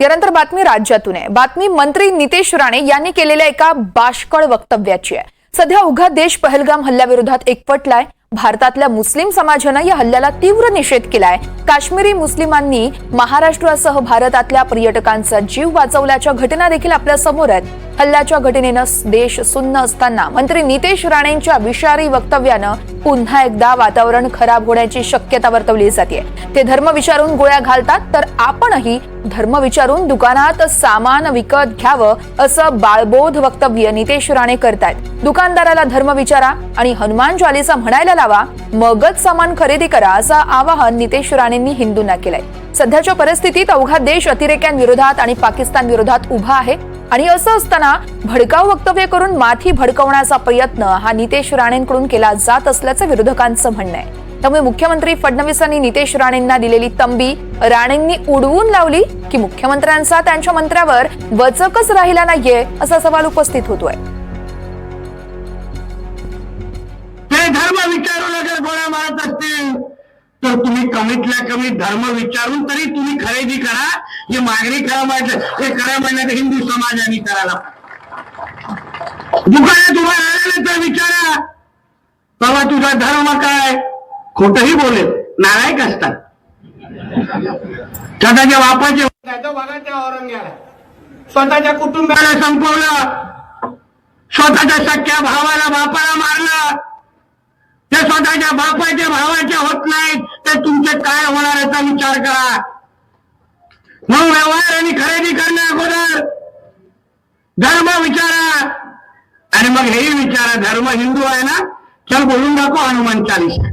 यानंतर बातमी राज्यातून आहे. बातमी मंत्री नितेश राणे यांनी केलेल्या एका बाष्कळ वक्तव्याची आहे. सध्या उघा देश पहलगाम हल्ल्याविरोधात एकवटलाय. भारतातल्या मुस्लिम समाजानं या हल्ल्याला तीव्र निषेध केलाय. काश्मीरी मुस्लिमांनी महाराष्ट्रासह भारतातल्या पर्यटकांचा जीव वाचवल्याच्या घटना देखील आपल्यासमोर आहेत. हल्ल्याच्या घटनेनं देश सुन्न असताना मंत्री नितेश राणेंच्या विषारी वक्तव्यानं पुन्हा एकदा वातावरण खराब होण्याची शक्यता वर्तवली जाते. ते धर्म विचारून गोळ्या घालतात तर आपणही धर्म विचारून दुकानात सामान विकत घ्यावं असं बाळबोध वक्तव्य नितेश राणे करतायत. दुकानदाराला धर्म विचारा आणि हनुमान चालिसा म्हणायला लावा मगच सामान खरेदी करा असं आवाहन नितेश राणेंनी हिंदूंना केलंय. सध्याच्या परिस्थितीत अवघा देश अतिरेक्यांविरोधात आणि पाकिस्तान विरोधात उभा आहे. आणि असं असताना भडकाऊ वक्तव्य करून माथी भडकवण्याचा प्रयत्न हा नितेश राणेंकडून केला जात असल्याचं विरोधकांचं म्हणणं आहे. त्यामुळे मुख्यमंत्री फडणवीसांनी नितेश राणेंना दिलेली तंबी राणेंनी उडवून लावली की मुख्यमंत्र्यांचा त्यांच्या मंत्र्यावर वचकच राहिला नाहीये असा सवाल उपस्थित होतोय. धर्म विचारून अगर गोळ्या मारत असतील. तर तुम्ही कमीतल्या कमी धर्म विचारून तरी तुम्ही खरेदी करा. जे मागणी करा म्हटलं हे करा म्हणलं तर हिंदू समाजाने करायला दुकानात उभा राहिलेलं तर विचारा. बाबा तुझा धर्म काय? खोटही बोलेल. नालायक असतात. स्वतःच्या बापाचे बघा त्या औरंग्याला. स्वतःच्या कुटुंबाला संपवलं. स्वतःच्या सख्या भावाला बापाला मारलं. स्वतःच्या बापाच्या भावाच्या होत नाहीत तर तुमचे काय होणार याचा विचार करा. मग व्यवहार आणि खरेदी करण्या अगोदर धर्म विचारा. आणि मग हेही विचारा धर्म हिंदू आहे ना? चल बोलून दाखव हनुमान चालीसा.